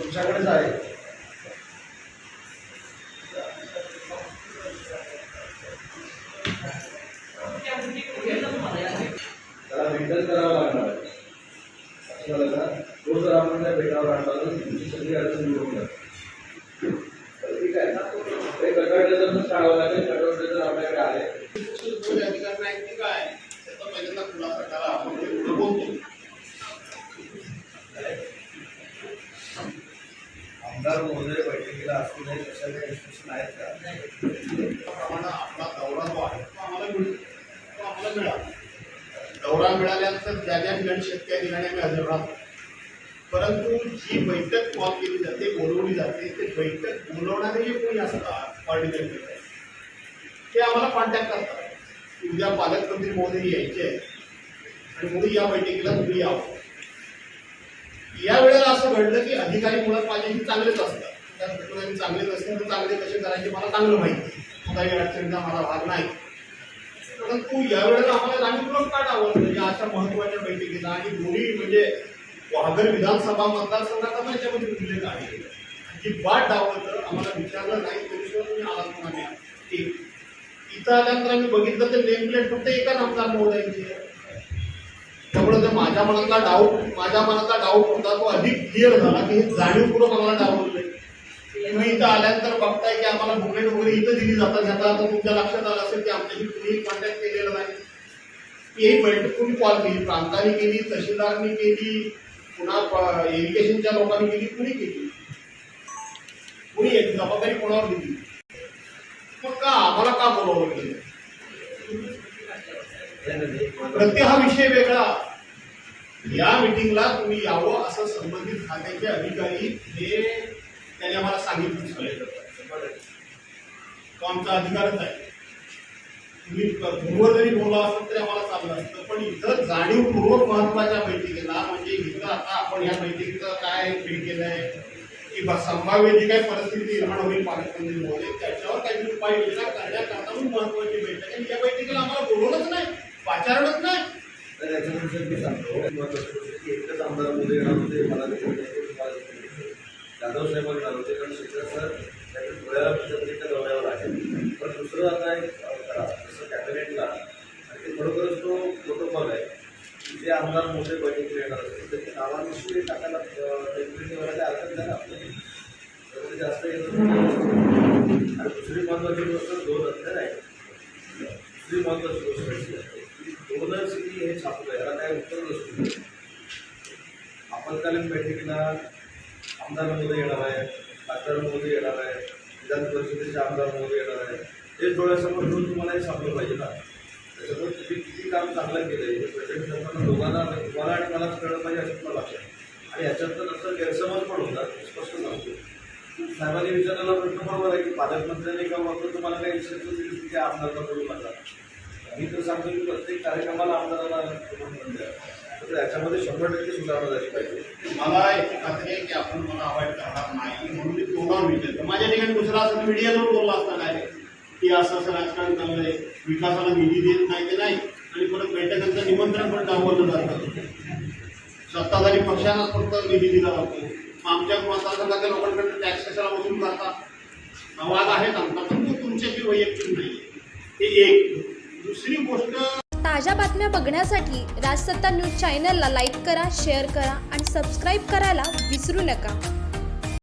तुमच्याकडेच आहे. त्याला मेंटेन करावं लागणार आहे. असं झालं का? तो जर आपण त्या भेटावर आणला तर तुमची सगळी अडचण दूर होणार तर ठीक आहे ना? ते कटवट्याचं काढावं लागेल कटवटे जर आपल्याकडे आले. काय बैठकीला काही इन्स्ट्रक्शन आहेत का? त्याप्रमाणे आपला दौरा जो आहे तो आम्हाला मिळेल. तो आम्हाला मिळाला. दौरा मिळाल्यानंतर ज्या ज्या ठिकाणी शक्य आहे ठिकाणी आम्ही हजर राहतो परंतु जी बैठक कॉल केली जाते बोलवली जाते ते बैठक बोलवणारे जे कोणी असतात कॉर्डिनेटर ते आम्हाला कॉन्टॅक्ट करतात. की उद्या पालकमंत्री महोदय यायचे आणि म्हणून या बैठकीला तुम्ही यावं. या वेळेला असं घडलं की अधिकारी मुळात माझ्याशी चांगलेच असतात. त्या चांगले नसतील तर चांगले कसे करायचे मला चांगलं माहिती. तो काही अडचणीचा मला भाग नाही. परंतु यावेळेला आम्हाला जाणीवपूर्वक का डावलं म्हणजे अशा महत्त्वाच्या बैठकीला आणि दोन्ही म्हणजे वाघर विधानसभा मतदारसंघाचा याच्यामध्ये उल्लेख आहे जी बाट डावलं आम्हाला विचारलं नाही तरी सुद्धा तुम्ही आलात म्हणा ठीक इथं आल्यानंतर आम्ही बघितलं तर नेम प्लेट फक्त एका आमदार मोडायची आहे. त्यामुळे जर माझ्या मनातला डाऊट माझ्या मनातला डाऊट होता तो अधिक क्लिअर झाला की हे जाणीवपूर्वक आम्हाला डावलले तुम्ही इथं आल्यानंतर बघताय की आम्हाला बुकेट वगैरे इथं दिली जातात. ज्याचा आता तुमच्या लक्षात आलं असेल की आमच्याशी कुणीही कॉन्टॅक्ट केलेला नाही. ही बैठक कुणी कॉल केली. प्रांताने केली तहसीलदारनी केली पुन्हा इरिगेशनच्या लोकांनी केली कुणी केली? कुणी याची जबाबदारी कोणावर दिली? मग का आम्हाला का बोलावलं गेलं प्रत्येक हा विषय वेगळा. या मिटिंगला तुम्ही यावं असं संबंधित खात्याचे अधिकारी हे आमचा अधिकारच आहे. तुम्ही गुरुवर जरी बोलला असत तरी आम्हाला चाललं असतं. पण इथं जाणीवपूर्वक महत्त्वाच्या बैठकीला म्हणजे इथं आता आपण या बैठकीचं काय केलं आहे? की संभाव्य जी काही परिस्थिती निर्माण होईल पालकमंत्री महोदय त्याच्यावर काहीतरी उपाययोजना करण्याकरता पण महत्वाची बैठक आहे. या बैठकीला आम्हाला बोलवलंच नाही वाचारणच नाही. तर याच्यानुसार मी सांगतो. म्हणजे एकच आमदार मोदी येणार होते मला देखील नाही, जाधव साहेब होते कारण शेखर सर त्याच्या डोळ्याला प्रत्येक दौऱ्यावर आहे पण दुसरं आता एक अ, करा जसं कॅबिनेटला आणि ते खरोखरच तो प्रोटोकॉल आहे की जे आमदार मोठे बैठक येणार असतील त्याच्या नावानिशी टाकायला डेप्युटी करायला हरकत नाही आपल्याला जास्त आणि दुसरी महत्त्वाची गोष्ट दोन अध्याय आहे दुसरी महत्त्वाची गोष्ट अशी आहे की दोनच की हे छापलं याला काय उत्तर नसतो आपत्कालीन बैठकीला आमदार मोदी येणार आहे खासदार मोदी येणार आहे विधान परिषदेचे आमदार मोदी येणार आहे. हे डोळ्यासमोर ठेवून तुम्हाला हे छापलं पाहिजे ना. त्याच्यामुळे तुम्ही किती काम चांगलं केलं हे प्रेझेंट करताना दोघांना तुम्हाला आणि मला कळलं पाहिजे असं मला लक्षात आणि याच्यातनं नंतर गैरसमज पण होता स्पष्ट सांगतो. साहेबांनी विचारलेला प्रश्न बरोबर आहे की पालकमंत्र्यांनी किंवा वक्र तुम्हाला काही इन्स्ट्रक्शन दिली की त्या आमदाराला करू नका. मी तर सांगतो की प्रत्येक कार्यक्रमाला आमदाराला तर याच्यामध्ये शंभर टक्के सुधारणा झाली पाहिजे. मला एक खात्री आहे की आपण मला अवॉइड करणार नाही म्हणून मी तोंडावर विचारतो. माझ्या ठिकाणी दुसरा असं मीडियाजवळ बोलला असता काय की असं असं राजकारण चाललंय विकासाला निधी देत नाही ते नाही? आणि परत बैठकांचं निमंत्रण पण दाखवलं जातं. सत्ताधारी पक्षांनाच फक्त निधी दिला जातो. मग आमच्या मतदारसंघाच्या लोकांकडे टॅक्स कशाला वसूल जाता वाद आहेत आमचा पण तो तुमच्याशी वैयक्तिक नाही. हे एक. दुसरी गोष्ट ताज्या बातम्या बघण्यासाठी राजसत्ता न्यूज चॅनलला लाईक करा शेअर करा आणि सबस्क्राईब करायला विसरू नका.